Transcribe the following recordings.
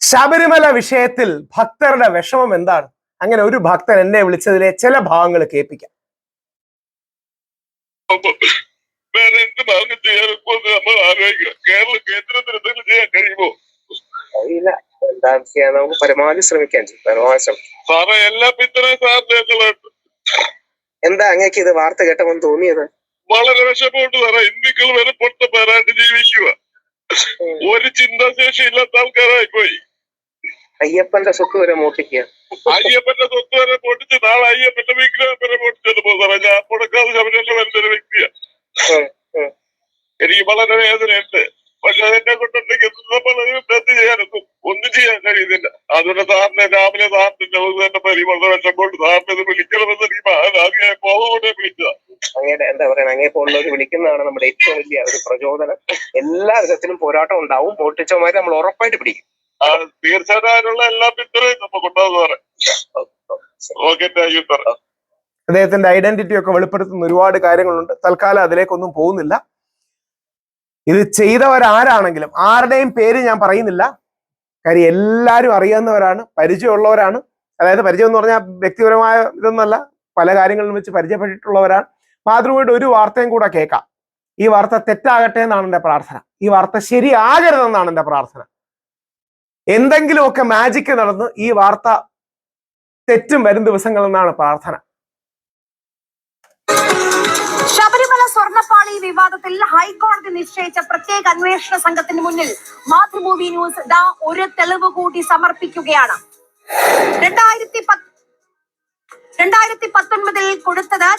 ശബരിമല വിഷയത്തിൽ ഭക്തരുടെ വിഷമം എന്താണ്? അങ്ങനെ ഒരു ഭക്തൻ എന്നെ വിളിച്ചതിലെ ചില ഭാഗങ്ങൾ കേൾപ്പിക്കാം. വേറെ എന്ത് ഭാഗം ചെയ്യാനൊക്കെ നമ്മൾ ആലോചിക്കുക കേരള കേന്ദ്രത്തിന് എന്തെങ്കിലും ചെയ്യാൻ കഴിയുമോ? അറിയില്ല. എന്താ ചെയ്യാൻ? നമുക്ക് പരമാവധി ശ്രമിക്കാൻ ചെയ്യും പരമാവധി ശ്രമിക്കാം. സാറേ എല്ലാ എന്താ അങ്ങേക്ക് ഇത് വാർത്ത കേട്ടപ്പോൾ തോന്നിയത്? വളരെ വിഷമമുണ്ട് സാറേ. ഹിന്ദുക്കൾ വരെ പൊട്ടപ്പേരായിട്ട് ജീവിക്കുക. ഒരു ചിന്താശേഷി ഇല്ലാത്ത ആൾക്കാരായി പോയി അയ്യപ്പന്റെ സ്വത്ത് വരെ മോട്ടിക്കുക അയ്യപ്പന്റെ സ്വത്ത് വരെ പൊട്ടിച്ച് നാളെ അയ്യപ്പന്റെ വിഗ്രഹം വരെ പൊട്ടിച്ചിട്ട് പോകും സാറേ. ഞാൻ മുടക്കാതെ ശബരിമല വരുന്നൊരു വ്യക്തിയാണ് ഉം, ഉം. എനിക്ക് വളരെ വേദനയുണ്ട്. പക്ഷെ അതെന്നെ കൊണ്ടുണ്ടെങ്കിൽ നമ്മൾ എന്ത് ചെയ്യാനൊന്നും ഒന്നും ചെയ്യാൻ കഴിയുന്നില്ല. അതുകൊണ്ട് സാറിനെ രാവിലെ സാറിന്റെ തന്നെ പരി വളരെ വിഷമോട്ട് സാറിനെ ഇത് വിളിക്കണമെന്ന് എനിക്ക് ആദ്യമായി പോകുകൊണ്ടേ വിളിച്ചതാ. അങ്ങയുടെ എന്താ പറയുക അങ്ങേ പോലുള്ളവർ വിളിക്കുന്നതാണ് നമ്മുടെ ഏറ്റവും വലിയ ഒരു പ്രചോദനം. എല്ലാ വിധത്തിലും പോരാട്ടം ഉണ്ടാവും. പൊട്ടിച്ചവന്മാരെ നമ്മൾ ഉറപ്പായിട്ട് പിടിക്കും. തീർച്ചയായിട്ടും എല്ലാ പിന്തുണയും നമുക്ക് ഉണ്ടാവും സാറേ അദ്ദേഹത്തിന്റെ ഐഡന്റിറ്റി ഒക്കെ വെളിപ്പെടുത്തുന്ന ഒരുപാട് കാര്യങ്ങളുണ്ട്. തൽക്കാലം അതിലേക്കൊന്നും പോകുന്നില്ല. ഇത് ചെയ്തവരാരാണെങ്കിലും ആരുടെയും പേര് ഞാൻ പറയുന്നില്ല. കാര്യം എല്ലാവരും അറിയാവുന്നവരാണ് പരിചയമുള്ളവരാണ്. അതായത് പരിചയം എന്ന് പറഞ്ഞാൽ വ്യക്തിപരമായ ഇതൊന്നല്ല. പല കാര്യങ്ങളിലും വെച്ച് പരിചയപ്പെട്ടിട്ടുള്ളവരാണ്. മാതൃഭൂമിയുടെ ഒരു വാർത്തയും കൂടെ കേൾക്കാം. ഈ വാർത്ത തെറ്റാകട്ടെ എന്നാണ് എന്റെ പ്രാർത്ഥന. ഈ വാർത്ത ശരിയാകരുതെന്നാണ് എന്റെ പ്രാർത്ഥന. എന്തെങ്കിലുമൊക്കെ മാജിക്ക് നടന്ന് ഈ വാർത്ത തെറ്റും വരും ദിവസങ്ങളെന്നാണ് പ്രാർത്ഥന. ശബരിമല സ്വർണപ്പാളി വിവാദത്തിൽ ഹൈക്കോടതി നിശ്ചയിച്ച പ്രത്യേക അന്വേഷണ സംഘത്തിന് മുന്നിൽ മാതൃഭൂമി ന്യൂസ് ദാ ഒരു തെളിവ് കൂടി സമർപ്പിക്കുകയാണ്. രണ്ടായിരത്തി പത്ത് രണ്ടായിരത്തി പത്തൊൻപതിൽ കൊടുത്തത്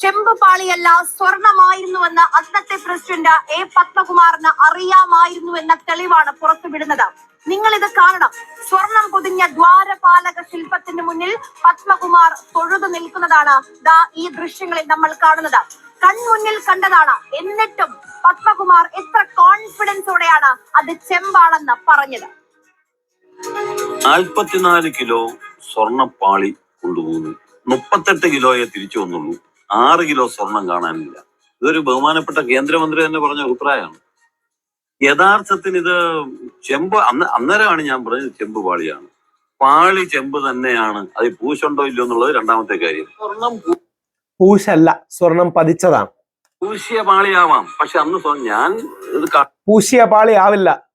ചെമ്പ് പാളിയല്ല സ്വർണമായിരുന്നുവെന്ന് അന്നത്തെ പ്രസിഡന്റ് എ പത്മകുമാറിന് അറിയാമായിരുന്നു എന്ന തെളിവാണ് പുറത്തുവിടുന്നത്. നിങ്ങൾ ഇത് കാണണം. സ്വർണം പൊതിഞ്ഞ ദ്വാരപാലക ശില്പത്തിന് മുന്നിൽ പത്മകുമാർ തൊഴുതു നിൽക്കുന്നതാണ് ദാ ഈ ദൃശ്യങ്ങളിൽ നമ്മൾ കാണുന്നത്. കൺമുന്നിൽ കണ്ടതാണ്. എന്നിട്ടും പത്മകുമാർ എത്ര കോൺഫിഡൻസോടെയാണ് അത് ചെമ്പാളെന്ന് പറഞ്ഞത്. നാൽപ്പത്തിനാല് കിലോ സ്വർണപ്പാളി കൊണ്ടുപോകുന്നു. മുപ്പത്തെട്ട് കിലോയെ തിരിച്ചു വന്നുള്ളൂ. ആറ് കിലോ സ്വർണം കാണാനില്ല. ഇതൊരു ബഹുമാനപ്പെട്ട കേന്ദ്രമന്ത്രി തന്നെ പറഞ്ഞ അഭിപ്രായമാണ്. യഥാർത്ഥത്തിൽ ഇത് ചെമ്പ് അന്ന് അന്നേരമാണ് ഞാൻ പറഞ്ഞത് ചെമ്പ് പാളിയാണ്. പാളി ചെമ്പ് തന്നെയാണ്. അത് പൂശുണ്ടോ ഇല്ലയോ എന്നുള്ളത് രണ്ടാമത്തെ കാര്യം. സ്വർണം പൂശല്ല സ്വർണം പതിച്ചതാണ്. പൂശിയ പാളിയാവാം. പക്ഷെ അന്ന് ഞാൻ ഇത് പൂശിയ പാളി ആവില്ല.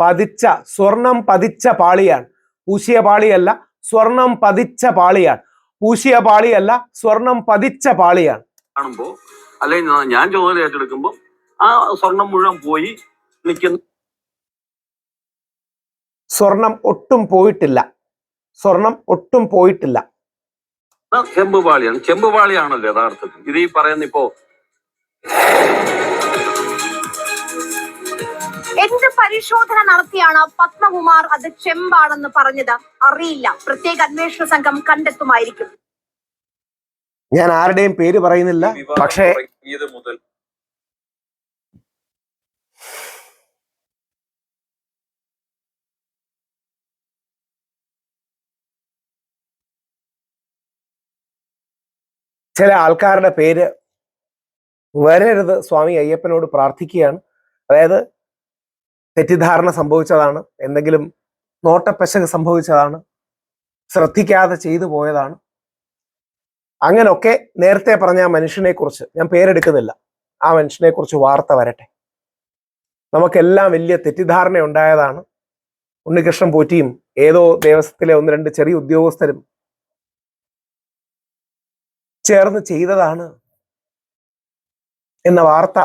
പതിച്ച സ്വർണം പതിച്ച പാളിയാണ്. പൂശിയ പാളിയല്ല സ്വർണം പതിച്ച പാളിയാണ്. പൂശിയ പാളിയല്ല സ്വർണം പതിച്ച പാളിയാണ്. കാണുമ്പോ അല്ലെങ്കിൽ ഞാൻ- ചോദന ചുമതല ഏറ്റെടുക്കുമ്പോ ആ സ്വർണം മുഴുവൻ പോയി നിൽക്കുന്ന. സ്വർണം ഒട്ടും പോയിട്ടില്ല. സ്വർണം ഒട്ടും പോയിട്ടില്ല. ചെമ്പുപാളിയാണ്. ചെമ്പുപാളിയാണല്ലോ ചെമ്പ് പാളിയാണല്ലോ യഥാർത്ഥത്തിൽ. ഇത് ഈ പറയുന്ന ഇപ്പോ എന്ത് പരിശോധന നടത്തിയാണ് പത്മകുമാർ അത് ചെമ്പാണെന്ന് പറഞ്ഞത്? അറിയില്ല. പ്രത്യേക അന്വേഷണ സംഘം കണ്ടെത്തുമായിരിക്കും. ഞാൻ ആരുടെയും പേര് പറയുന്നില്ല. പക്ഷേ മുതൽ ചില ആൾക്കാരുടെ പേര് വരരുത് സ്വാമി അയ്യപ്പനോട് പ്രാർത്ഥിക്കുകയാണ്. അതായത് തെറ്റിദ്ധാരണ സംഭവിച്ചതാണ്. എന്തെങ്കിലും നോട്ടപ്പശക് സംഭവിച്ചതാണ്. ശ്രദ്ധിക്കാതെ ചെയ്തു പോയതാണ്. അങ്ങനൊക്കെ നേരത്തെ പറഞ്ഞ ആ മനുഷ്യനെ കുറിച്ച് ഞാൻ പേരെടുക്കുന്നില്ല. ആ മനുഷ്യനെ കുറിച്ച് വാർത്ത വരട്ടെ. നമുക്കെല്ലാം വലിയ തെറ്റിദ്ധാരണ ഉണ്ടായതാണ് ഉണ്ണികൃഷ്ണൻ പോറ്റിയും ഏതോ ദേവസ്വത്തിലെ ഒന്ന് രണ്ട് ചെറിയ ഉദ്യോഗസ്ഥരും ചേർന്ന് ചെയ്തതാണ് എന്ന വാർത്ത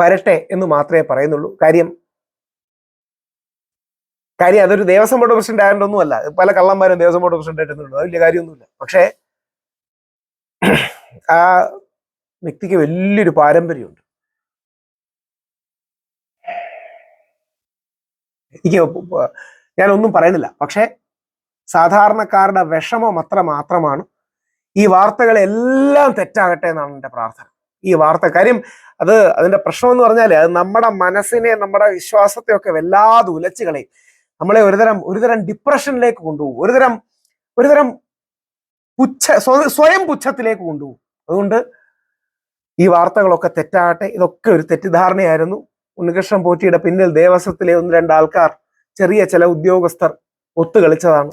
വരട്ടെ എന്ന് മാത്രമേ പറയുന്നുള്ളൂ. കാര്യം കാര്യം അതൊരു ദേവസ്വം ബോർഡ് പ്രസിഡന്റ് ആയതുകൊണ്ടൊന്നുമല്ല. പല കള്ളന്മാരും ദേവസ്വം ബോർഡ് പ്രസിഡന്റ് ആയിട്ടുണ്ട് അത് വലിയ കാര്യമൊന്നുമില്ല. പക്ഷേ ആ വ്യക്തിക്ക് വലിയൊരു പാരമ്പര്യമുണ്ട്. എനിക്ക് ഞാനൊന്നും പറയുന്നില്ല. പക്ഷേ സാധാരണക്കാരുടെ വിഷമം അത്ര മാത്രമാണ്. ഈ വാർത്തകളെല്ലാം തെറ്റാകട്ടെ എന്നാണ് എന്റെ പ്രാർത്ഥന. ഈ വാർത്ത കാര്യം അത് അതിന്റെ പ്രശ്നം എന്ന് പറഞ്ഞാൽ അത് നമ്മുടെ മനസ്സിനെ നമ്മുടെ വിശ്വാസത്തെ ഒക്കെ വല്ലാതെ ഉലച്ചു കളയും. നമ്മളെ ഒരുതരം ഒരുതരം ഡിപ്രഷനിലേക്ക് കൊണ്ടുപോകും. ഒരുതരം ഒരുതരം പുച്ഛ സ്വയം പുച്ഛത്തിലേക്ക് കൊണ്ടുപോകും. അതുകൊണ്ട് ഈ വാർത്തകളൊക്കെ തെറ്റാകട്ടെ. ഇതൊക്കെ ഒരു തെറ്റിദ്ധാരണയായിരുന്നു. ഉണ്ണികൃഷ്ണൻ പോറ്റിയുടെ പിന്നിൽ ദേവസ്വത്തിലെ ഒന്ന് രണ്ട് ആൾക്കാർ ചെറിയ ചില ഉദ്യോഗസ്ഥർ ഒത്തുകളിച്ചതാണ്.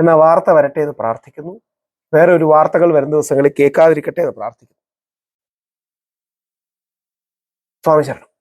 എന്ന വാർത്ത വരട്ടെ എന്ന് പ്രാർത്ഥിക്കുന്നു. വേറെ ഒരു വാർത്തകൾ വരുന്ന ദിവസങ്ങളിൽ കേൾക്കാതിരിക്കട്ടെ എന്ന് പ്രാർത്ഥിക്കുന്നു. സ്വാമി ശരണം.